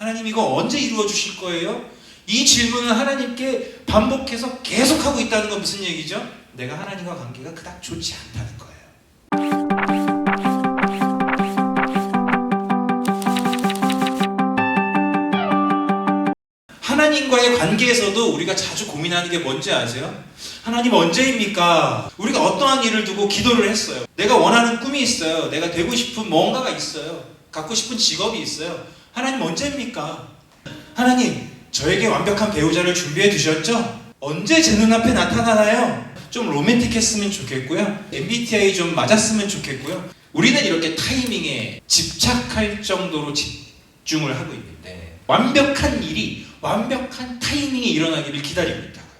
하나님 이거 언제 이루어 주실 거예요? 이 질문을 하나님께 반복해서 계속하고 있다는 건 무슨 얘기죠? 내가 하나님과 관계가 그닥 좋지 않다는 거예요. 하나님과의 관계에서도 우리가 자주 고민하는 게 뭔지 아세요? 하나님 언제입니까? 우리가 어떠한 일을 두고 기도를 했어요. 내가 원하는 꿈이 있어요. 내가 되고 싶은 뭔가가 있어요. 갖고 싶은 직업이 있어요. 하나님 언제입니까? 하나님, 저에게 완벽한 배우자를 준비해 두셨죠? 언제 제 눈앞에 나타나나요? 좀 로맨틱했으면 좋겠고요. MBTI 좀 맞았으면 좋겠고요. 우리는 이렇게 타이밍에 집착할 정도로 집중을 하고 있는데 완벽한 일이 완벽한 타이밍에 일어나기를 기다리고 있다고요.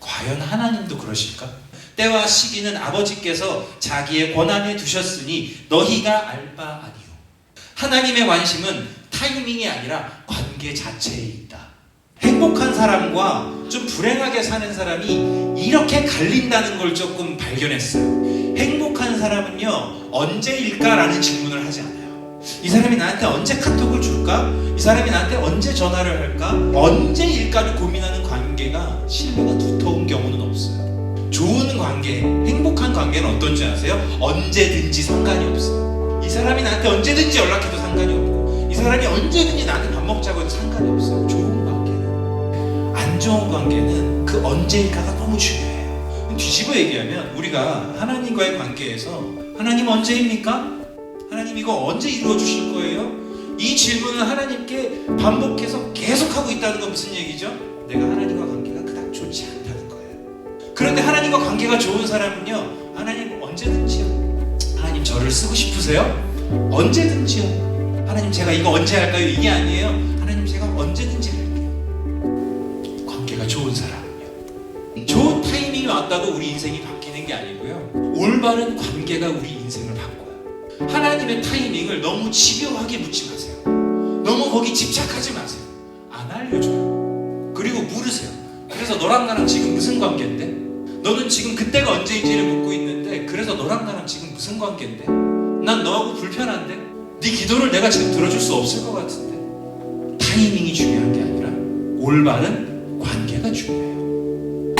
과연 하나님도 그러실까? 때와 시기는 아버지께서 자기의 권한에 두셨으니 너희가 알바 아니요. 하나님의 관심은 타이밍이 아니라 관계 자체에 있다. 행복한 사람과 좀 불행하게 사는 사람이 이렇게 갈린다는 걸 조금 발견했어요. 행복한 사람은요, 언제일까라는 질문을 하지 않아요. 이 사람이 나한테 언제 카톡을 줄까? 이 사람이 나한테 언제 전화를 할까? 언제일까를 고민하는 관계가 신뢰가 두터운 경우는 없어요. 좋은 관계, 행복한 관계는 어떤지 아세요? 언제든지 상관이 없어요. 이 사람이 나한테 언제든지 연락해도 상관이 없고, 이 사람이 언제든지 나한테 밥 먹자고 해도 상관이 없어요. 좋은 관계는. 안 좋은 관계는 그 언제일까가 너무 중요해요. 뒤집어 얘기하면 우리가 하나님과의 관계에서 하나님 언제입니까? 하나님 이거 언제 이루어 주실 거예요? 이 질문을 하나님께 반복해서 계속하고 있다는 건 무슨 얘기죠? 내가 하나님과 관계가 그닥 좋지 않다는 거예요. 그런데 하나님과 관계가 좋은 사람은요, 하나님 언제든지요. 하나님 저를 쓰고 싶으세요? 언제든지요. 제가 이거 언제 할까요? 이게 아니에요. 하나님 제가 언제든지 할게요. 관계가 좋은 사람은요. 좋은 타이밍이 왔다고 우리 인생이 바뀌는 게 아니고요. 올바른 관계가 우리 인생을 바꿔요. 하나님의 타이밍을 너무 집요하게 묻지 마세요. 너무 거기 집착하지 마세요. 안 알려줘요. 그리고 물으세요. 그래서 너랑 나랑 지금 무슨 관계인데? 너는 지금 그때가 언제인지를 묻고 있는데 그래서 너랑 나랑 지금 무슨 관계인데? 난 너하고 불편한데? 네 기도를 내가 지금 들어줄 수 없을 것 같은데? 타이밍이 중요한 게 아니라 올바른 관계가 중요해요.